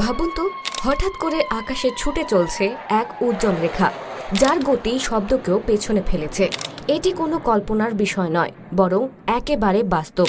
ভাবুন তো, হঠাৎ করে আকাশে ছুটে চলছে এক উজ্জ্বল রেখা, যার গতি শব্দকেও পেছনে ফেলেছে। এটি কোনো কল্পনার বিষয় নয়, বরং একেবারে বাস্তব।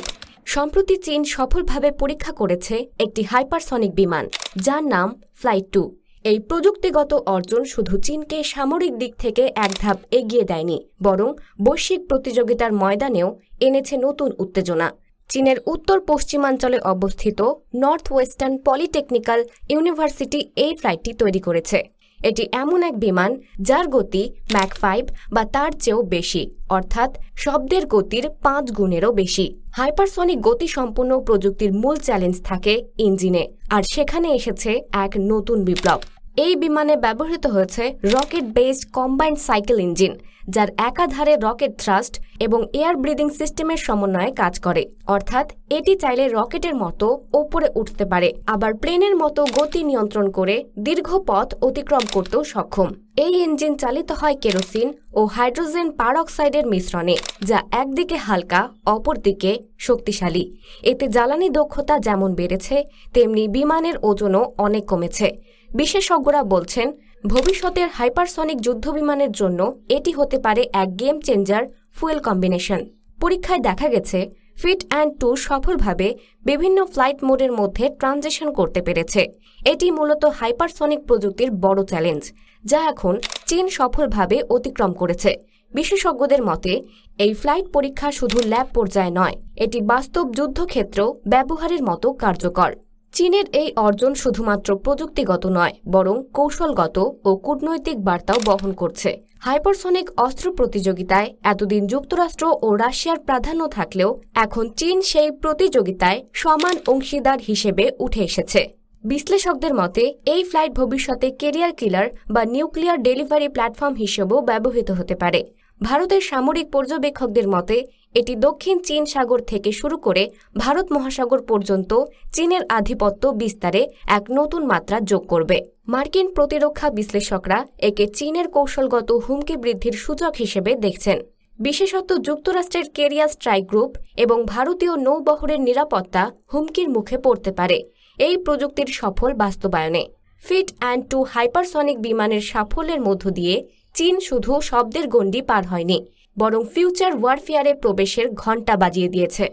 সম্প্রতি চীন সফলভাবে পরীক্ষা করেছে একটি হাইপারসনিক বিমান, যার নাম ফ্লাইট টু। এই প্রযুক্তিগত অর্জন শুধু চীনকে সামরিক দিক থেকে এক ধাপ এগিয়ে দেয়নি, বরং বৈশ্বিক প্রতিযোগিতার ময়দানেও এনেছে নতুন উত্তেজনা। চীনের উত্তর পশ্চিমাঞ্চলে অবস্থিত নর্থ ওয়েস্টার্ন পলিটেকনিক্যাল ইউনিভার্সিটি এই ফ্লাইটটি তৈরি করেছে। এটি এমন এক বিমান যার গতি ম্যাক ফাইভ বা তার চেয়েও বেশি, অর্থাৎ শব্দের গতির পাঁচ গুণেরও বেশি। হাইপারসনিক গতিসম্পন্ন প্রযুক্তির মূল চ্যালেঞ্জ থাকে ইঞ্জিনে, আর সেখানে এসেছে এক নতুন বিপ্লব। এই বিমানে ব্যবহৃত হয়েছে rocket based combined cycle engine, যার একাধারে রকেট থ্রাস্ট এবং এয়ার ব্রিদিং সিস্টেমের সমন্বয়ে কাজ করে। অর্থাৎ, এটি চাইলে রকেটের মতো ওপরে উঠতে পারে, আবার প্লেনের মতো গতি নিয়ন্ত্রণ করে দীর্ঘ পথ অতিক্রম করতেও সক্ষম। এই ইঞ্জিন চালিত হয় কেরোসিন ও হাইড্রোজেন পারঅক্সাইডের মিশ্রণে, যা একদিকে হালকা, অপরদিকে শক্তিশালী। এতে জ্বালানি দক্ষতা যেমন বেড়েছে, তেমনি বিমানের ওজনও অনেক কমেছে। বিশেষজ্ঞরা বলছেন, ভবিষ্যতের হাইপারসনিক যুদ্ধবিমানের জন্য এটি হতে পারে এক গেম চেঞ্জার ফুয়েল কম্বিনেশন। পরীক্ষায় দেখা গেছে, ফিট অ্যান্ড টু সফলভাবে বিভিন্ন ফ্লাইট মোডের মধ্যে ট্রানজিশন করতে পেরেছে। এটি মূলত হাইপারসনিক প্রযুক্তির বড় চ্যালেঞ্জ, যা এখন চীন সফলভাবে অতিক্রম করেছে। বিশেষজ্ঞদের মতে, এই ফ্লাইট পরীক্ষা শুধু ল্যাব পর্যায়ে নয়, এটি বাস্তব যুদ্ধক্ষেত্রেও ব্যবহারের মতো কার্যকর। চীনের এই অর্জন শুধুমাত্র প্রযুক্তিগত নয়, বরং কৌশলগত ও কূটনৈতিক বার্তাও বহন করছে। হাইপারসনিক অস্ত্র প্রতিযোগিতায় এতদিন যুক্তরাষ্ট্র ও রাশিয়ার প্রাধান্য থাকলেও এখন চীন সেই প্রতিযোগিতায় সমান অংশীদার হিসেবে উঠে এসেছে। বিশ্লেষকদের মতে, এই ফ্লাইট ভবিষ্যতে কেরিয়ার কিলার বা নিউক্লিয়ার ডেলিভারি প্ল্যাটফর্ম হিসেবেও ব্যবহৃত হতে পারে। ভারতের সামরিক পর্যবেক্ষকদের মতে এটি দক্ষিণ চীন সাগর থেকে শুরু করে ভারত মহাসাগর পর্যন্ত চীনের আধিপত্য বিস্তারে এক নতুন মাত্রা যোগ করবে। মার্কিন প্রতিরক্ষা বিশ্লেষকরা একে চীনের কৌশলগত হুমকি বৃদ্ধির সূচক হিসেবে দেখছেন। বিশেষত যুক্তরাষ্ট্রের কেরিয়ার স্ট্রাইক গ্রুপ এবং ভারতীয় নৌবহরের নিরাপত্তা হুমকির মুখে পড়তে পারে এই প্রযুক্তির সফল বাস্তবায়নে। ফিট অ্যান্ড টু হাইপারসনিক বিমানের সাফল্যের মধ্য দিয়ে চীন শুধু শব্দের গণ্ডি পার হয়নি বরং ফিউচার ওয়ারফেয়ারে প্রবেশের ঘণ্টা বাজিয়ে দিয়েছে।